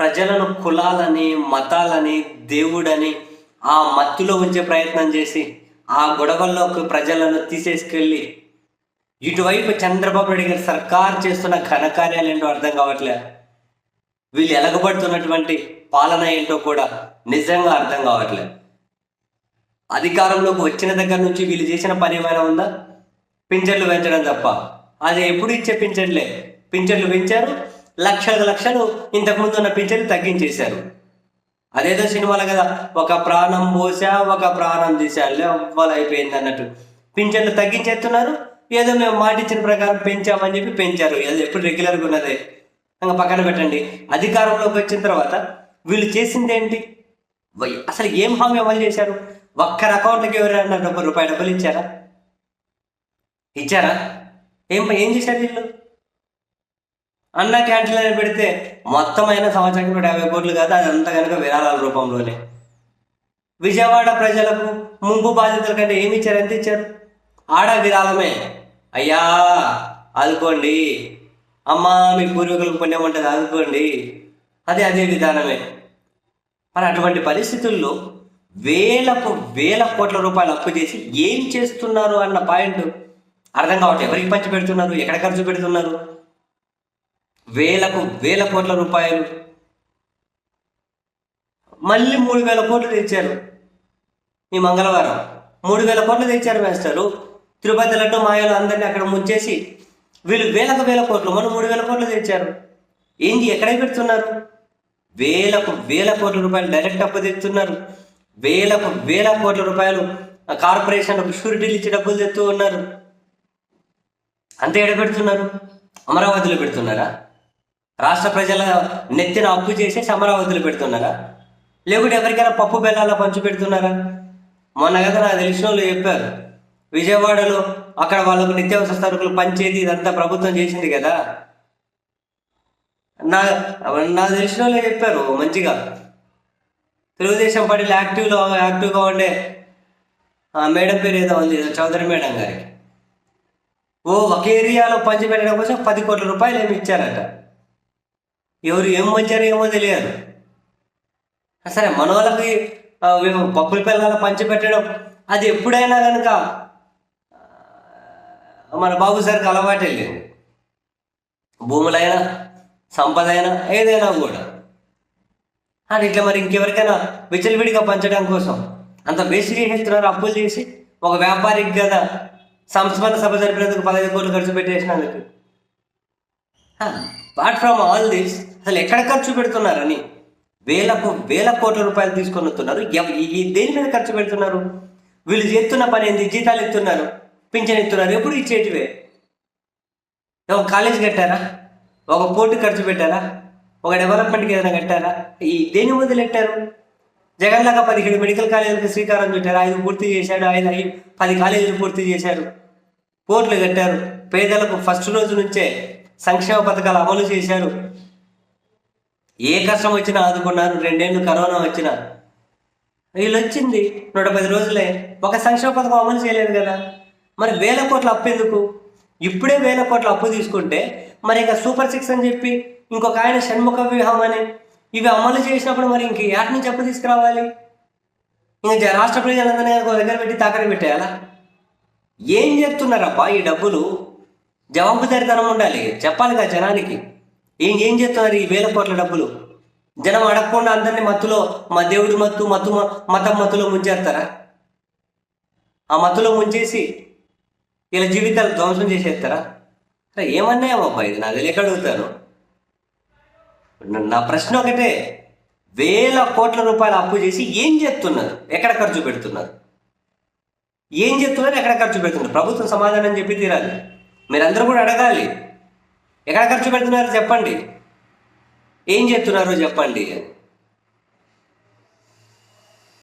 ప్రజలను కులాలని మతాలని దేవుడని ఆ మత్తులో ఉంచే ప్రయత్నం చేసి ఆ గొడవల్లోకి ప్రజలను తీసేసుకెళ్ళి ఇటువైపు చంద్రబాబు నాయుడు గారి సర్కార్ చేస్తున్న ఘనకార్యాలు ఏంటో అర్థం కావట్లే. వీళ్ళు ఎలగబడుతున్నటువంటి పాలన ఏంటో కూడా నిజంగా అర్థం కావట్లే. అధికారంలోకి వచ్చిన దగ్గర నుంచి వీళ్ళు చేసిన పని ఏమైనా ఉందా? పింఛన్లు పెంచడం తప్ప. అది ఎప్పుడు ఇచ్చే పింఛన్లే? పింఛన్లు పెంచారు? లక్షలకు లక్షలు ఇంతకుముందు ఉన్న పింఛన్లు తగ్గించేశారు. అదేదో సినిమాలు కదా ఒక ప్రాణం పోసా ఒక ప్రాణం తీసా లేవ్వాలి అయిపోయింది అన్నట్టు. పింఛన్లు తగ్గించేస్తున్నారు ఏదో మేము మాటిచ్చిన ప్రకారం పెంచామని చెప్పి పెంచారు. అది ఎప్పుడు రెగ్యులర్గా ఉన్నదే. ఇంకా పక్కన పెట్టండి. అధికారంలోకి వచ్చిన తర్వాత వీళ్ళు చేసింది ఏంటి? అసలు ఏం హామీ అమలు చేశారు? ఒక్కరి అకౌంట్కి ఎవరైనా డబ్బు రూపాయి డబ్బులు ఇచ్చారా? ఇచ్చారా? ఏం ఏం చేశారు వీళ్ళు? అన్న క్యాంటీన్ అని పెడితే మొత్తం అయిన సంవత్సరానికి నూట యాభై కోట్లు కాదు అదంతా కనుక విరాళాల రూపంలోనే. విజయవాడ ప్రజలకు ముంపు బాధితుల కంటే ఏమి ఇచ్చారు? ఎంత ఇచ్చారు? ఆడ విరాళమే. అయ్యా ఆదుకోండి. అమ్మా మీ పూర్వీకులకు పుణ్యం ఉంటుంది ఆదుకోండి. అదే అదే విధానమే. మరి అటువంటి పరిస్థితుల్లో వేలకు వేల కోట్ల రూపాయలు అప్పు చేసి ఏం చేస్తున్నారు అన్న పాయింట్ అర్థం కావట్లేదు. ఎవరికి పంచి పెడుతున్నారు? ఎక్కడ ఖర్చు పెడుతున్నారు? వేలకు వేల కోట్ల రూపాయలు. మళ్ళీ మూడు వేల కోట్లు తెచ్చారు. ఈ మంగళవారం మూడు వేల కోట్లు తెచ్చారు మేస్టారు. తిరుపతి లడ్డు మాయలు అందరినీ అక్కడ ముంచేసి వీళ్ళు వేలకు వేల కోట్లు మనం మూడు వేల కోట్లు తెచ్చారు. ఏంటి ఎక్కడే పెడుతున్నారు? వేలకు వేల కోట్ల రూపాయలు డైరెక్ట్ అప్పు తెస్తున్నారు. వేలకు వేల కోట్ల రూపాయలు కార్పొరేషన్లకు షూరిటీలు ఇచ్చి డబ్బులు తెస్తూ ఉన్నారు. అంతే ఎడ పెడుతున్నారు? అమరావతిలో పెడుతున్నారా? రాష్ట్ర ప్రజల నెత్తిన అప్పు చేసేసి అమరావతిలో పెడుతున్నారా? లేకుంటే ఎవరికైనా పప్పు బెల్లాల పంచి పెడుతున్నారా? మొన్న కదా నాకు తెలిసిన వాళ్ళు చెప్పారు విజయవాడలో అక్కడ వాళ్ళకు నిత్యావసర సరుకులు పంచేది ఇదంతా ప్రభుత్వం చేసింది కదా. నా నాకు తెలిసిన వాళ్ళే చెప్పారు మంచిగా. తెలుగుదేశం పార్టీలో యాక్టివ్లో యాక్టివ్గా ఉండే ఆ మేడం పేరు ఏదో ఉంది చౌదరి మేడం గారికి. ఓ ఒక ఏరియాలో పంచి పెట్టడం కోసం పది కోట్ల రూపాయలు ఏమి ఇచ్చారట. ఎవరు ఏం పంచారో ఏమో తెలియదు. సరే మన వాళ్ళకి పప్పుల పిల్లల పంచిపెట్టడం అది ఎప్పుడైనా కనుక మన బాబు సార్కి అలవాటు వెళ్ళింది. భూములైనా సంపదైనా ఏదైనా కూడా. అని ఇట్లా మరి ఇంకెవరికైనా విచలవిడిగా పంచడం కోసం అంత వేస్ట్ చేసేస్తున్నారు అప్పులు చేసి ఒక వ్యాపారికి కదా సంస్మరణ సభ జరిపినందుకు పదహైదు కోట్లు ఖర్చు పెట్టేసినందుకు. అపార్ట్ ఫ్రమ్ ఆల్ దిస్ అసలు ఎక్కడ ఖర్చు పెడుతున్నారని? వేలకు వేల కోట్ల రూపాయలు తీసుకొని వస్తున్నారు. దేని మీద ఖర్చు పెడుతున్నారు? వీళ్ళు చేస్తున్న పని ఏంది? జీతాలు ఇస్తున్నారు. పింఛన్ ఇస్తున్నారు. ఎప్పుడు ఇచ్చేటివే? ఒక కాలేజ్ కట్టారా? ఒక పోర్టు ఖర్చు పెట్టారా? ఒక డెవలప్మెంట్కి ఏదైనా కట్టారా? ఈ దేని వదిలెట్టారు? జగన్ లాగా పదిహేడు మెడికల్ కాలేజీలకు శ్రీకారం చుట్టారు. ఐదు పూర్తి చేశాడు. ఐదు పది కాలేజీలు పూర్తి చేశారు. పోర్ట్లు కట్టారు. పేదలకు ఫస్ట్ రోజు నుంచే సంక్షేమ పథకాలు అమలు చేశారు. ఏ కష్టం వచ్చినా ఆదుకున్నారు రెండేళ్ళు కరోనా వచ్చినా. వీళ్ళు వచ్చింది నూట పది రోజులే. ఒక సంక్షేమ పథకం అమలు చేయలేదు కదా. మరి వేల కోట్ల అప్పు ఎందుకు? ఇప్పుడే వేల కోట్ల అప్పు తీసుకుంటే మరి ఇంకా సూపర్ సిక్స్ అని చెప్పి ఇంకొక ఆయన షణ్ముఖ వ్యూహం అని. ఇవి అమలు చేసినప్పుడు మరి ఇంక యాటి నుంచి అప్పు తీసుకురావాలి. ఇంకా రాష్ట్ర ప్రజలందరినీ ఒక దగ్గర పెట్టి తాకడ పెట్టేయాలా? ఏం చెప్తున్నారబ్బా ఈ డబ్బులు? జవాబుదారితనం ఉండాలి. చెప్పాలి కదా జనానికి. ఏం ఏం చేస్తున్నారు ఈ వేల కోట్ల డబ్బులు? జనం అడగకుండా అందరినీ మత్తులో మా దేవుడి మత్తు మత్తు మతం మత్తులో ముంచేస్తారా? ఆ మత్తులో ముంచేసి ఇలా జీవితాలు ధ్వంసం చేసేస్తారా? అరే ఏమన్నాయమ్మా ఇది నాకు తెలియక అడుగుతాను. నా- ప్రశ్న ఒకటే. వేల కోట్ల రూపాయలు అప్పు చేసి ఏం చేస్తున్నారు? ఎక్కడ ఖర్చు పెడుతున్నారు? ఏం చేస్తున్నారు? ఎక్కడ ఖర్చు పెడుతున్నారు? ప్రభుత్వం సమాధానం చెప్పి తీరాలి. మీరందరూ కూడా అడగాలి. ఎక్కడ ఖర్చు పెడుతున్నారు చెప్పండి. ఏం చేస్తున్నారో చెప్పండి అని.